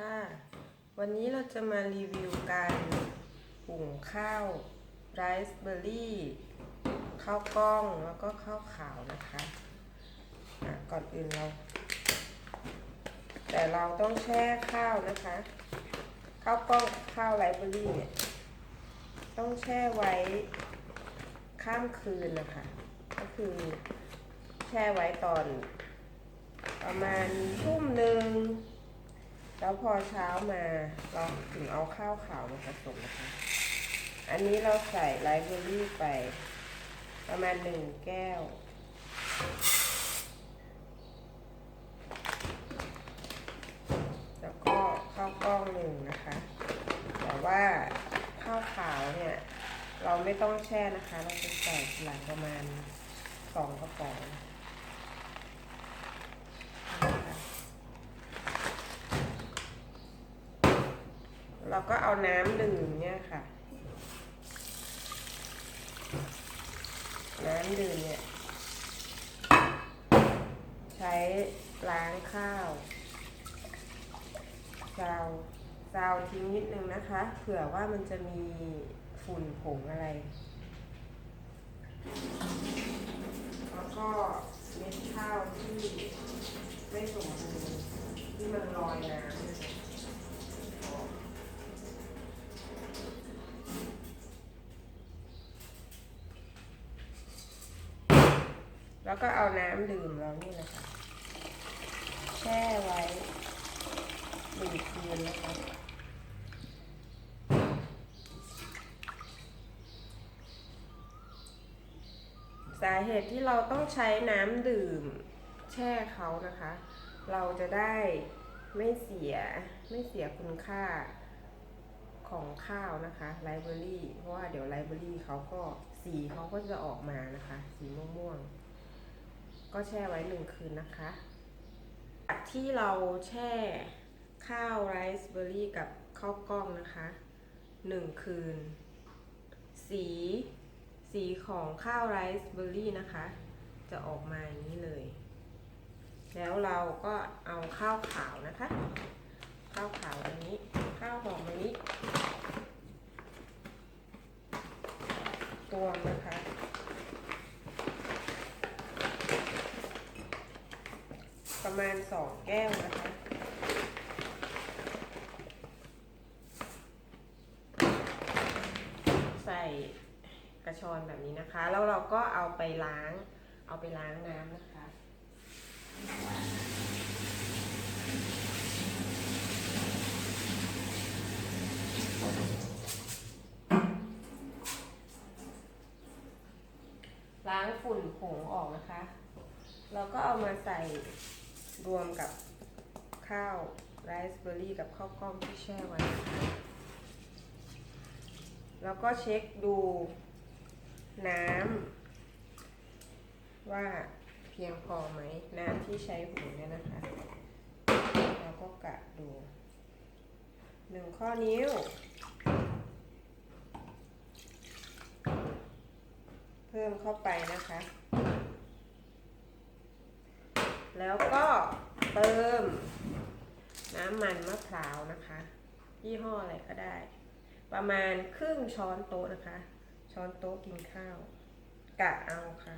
ค่ะ วันนี้เราจะมารีวิวการหุงข้าวไรซ์เบอร์รี่ข้าวกล้องแล้วก็ข้าวขาวนะคะะก่อนอื่นเรา แต่เราต้องแช่ข้าวนะคะ ข้าวกล้องข้าวไรซ์เบอร์รี่เนี่ยต้องแช่ไว้ข้ามคืนนะคะ ก็คือแช่ไว้ตอนประมาณทุ่มหนึ่ง แล้วพอเช้ามาเราถึงเอาข้าวขาวมาผสมนะคะ อันนี้เราใส่ไลฟ์เบอรี่ไป ประมาณหนึ่งแก้ว แล้วก็ข้าวกล้องหนึ่งนะคะ แต่ว่าข้าวขาวเนี่ย เราไม่ต้องแช่นะคะ เราจะใส่หลังประมาณสองกระป๋องนะคะ เราก็เอาน้ำดื่มเนี่ยค่ะ น้ำดื่มเนี่ย ใช้ล้างข้าวซาวซาวทิ้งนิดนึงนะคะ เผื่อว่ามันจะมีฝุ่นผงอะไร แล้วก็เม็ดข้าวที่ไม่สมบูรณ์ที่มันลอยน้ำนะคะ แล้วก็เอาน้ำดื่มเรานี่แหละค่ะแช่ไว้หนึ่งคืนนะคะสาเหตุที่เราต้องใช้น้ำดื่มแช่เขานะคะ เราจะได้ไม่เสียไม่เสียคุณค่าของข้าวนะคะไลบรารีเพราะว่าเดี๋ยวไลบรารีเขาก็สีเขาก็จะออกมานะคะ สีม่วงๆ ก็แช่ไว้หนึ่งคืนนะคะจากที่เราแช่ข้าวไรซ์เบอร์รี่กับข้าวกล้องนะคะหนึ่งคืน สีสีของข้าวไรซ์เบอร์รี่นะคะ จะออกมาอย่างนี้เลย แล้วเราก็เอาข้าวขาวนะคะ ข้าวขาวอันนี้ ข้าวหอมมะลิตวงนะคะ ประมาณสองแก้วนะคะใส่กระชอนแบบนี้นะคะ แล้วเราก็เอาไปล้าง เอาไปล้างน้ำนะคะ ล้างฝุ่นผงออกนะคะ เราก็เอามาใส่ รวมกับข้าวไรซ์เบอร์รี่กับข้าวกล้องที่แช่ไว้ แล้วก็เช็คดูน้ำว่าเพียงพอไหม น้ำที่ใช้หุงเนี่ยนะคะแล้วก็กะดูหนึ่งข้อนิ้วเพิ่มเข้าไปนะคะ แล้วก็ เติม น้ำมันมะพร้าวนะคะ ยี่ห้ออะไรก็ได้ ประมาณครึ่งช้อนโต๊ะนะคะ ช้อนโต๊ะกินข้าวกะเอาค่ะ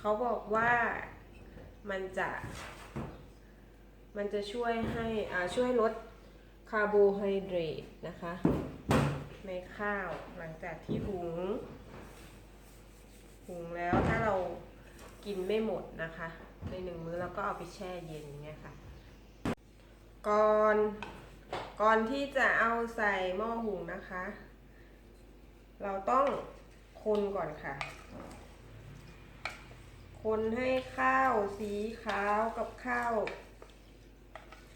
เขาบอกว่ามันจะ มันจะช่วยให้อ่าช่วยลดคาร์โบไฮเดรตนะคะ ในข้าวหลังจากที่หุง หุงแล้วถ้าเรากินไม่หมดนะคะ ในหนึ่งมื้อเราก็เอาไปแช่เย็นอย่างเงี้ยค่ะ ก่อนก่อนที่จะเอาใส่หม้อหุงนะคะ เราต้องคนก่อนค่ะ คนให้ข้าวสีขาวกับข้าว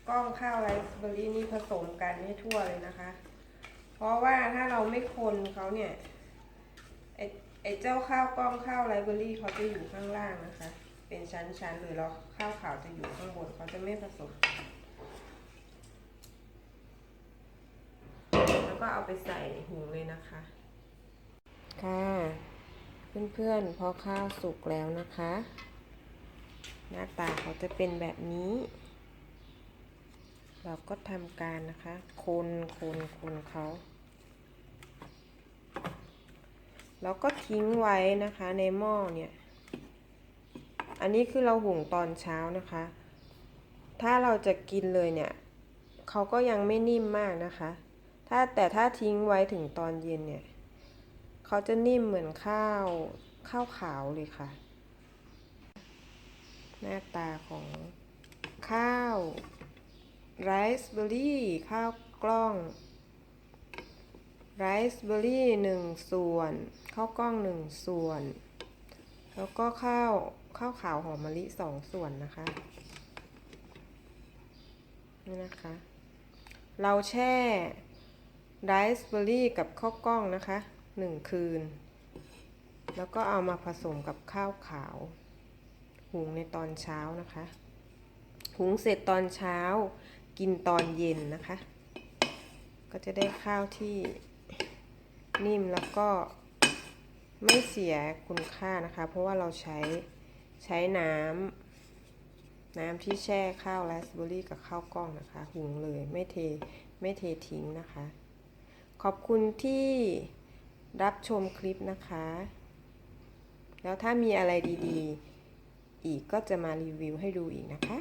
กล้องข้าวไรซ์เบอร์รี่นี่ผสมกันให้ทั่วเลยนะคะ เพราะว่าถ้าเราไม่คนเขาเนี่ยไอไอเจ้าข้าวกล้องข้าวไรเบอร์รี่เขาจะอยู่ข้างล่างนะคะ เป็นชั้นๆหรือเราข้าวขาวจะอยู่ข้างบนเขาจะไม่ผสม แล้วก็เอาไปใส่หุงเลยนะคะ ค่ะ เพื่อนๆพอข้าวสุกแล้วนะคะ หน้าตาเขาจะเป็นแบบนี้ เราก็ทำการนะคะ คนคนคนเขาแล้วก็ทิ้งไว้นะคะในหม้อเนี่ย อันนี้คือเราหุงตอนเช้านะคะ ถ้าเราจะกินเลยเนี่ยเขาก็ยังไม่นิ่มมากนะคะ ถ้าแต่ถ้าทิ้งไว้ถึงตอนเย็นเนี่ยเขาจะนิ่มเหมือนข้าวข้าวขาวเลยค่ะ หน้าตาของข้าวไรซ์เบอร์รี่ข้าวกล้องไรซ์เบอร์รี่หนึ่งส่วน ข้าวกล้องหนึ่งส่วน แล้วก็ข้าว ข้าวขาวหอมมะลิสองส่วนนะคะ นี่นะคะ เราแช่ไรซ์เบอร์รี่กับข้าวกล้องนะคะหนึ่งคืน แล้วก็เอามาผสมกับข้าวขาว หุงในตอนเช้านะคะ หุงเสร็จตอนเช้า กินตอนเย็นนะคะ ก็จะได้ข้าวที่นิ่มแล้วก็ไม่เสียคุณค่านะคะ เพราะว่าเราใช้ ใช้น้ำน้ำที่แช่ข้าวราสเบอร์รี่กับข้าวกล้องนะคะ หุงเลยไม่เทไม่เททิ้งนะคะ ขอบคุณที่รับชมคลิปนะคะ แล้วถ้ามีอะไรดีๆ อีกก็จะมารีวิวให้ดูอีกนะคะ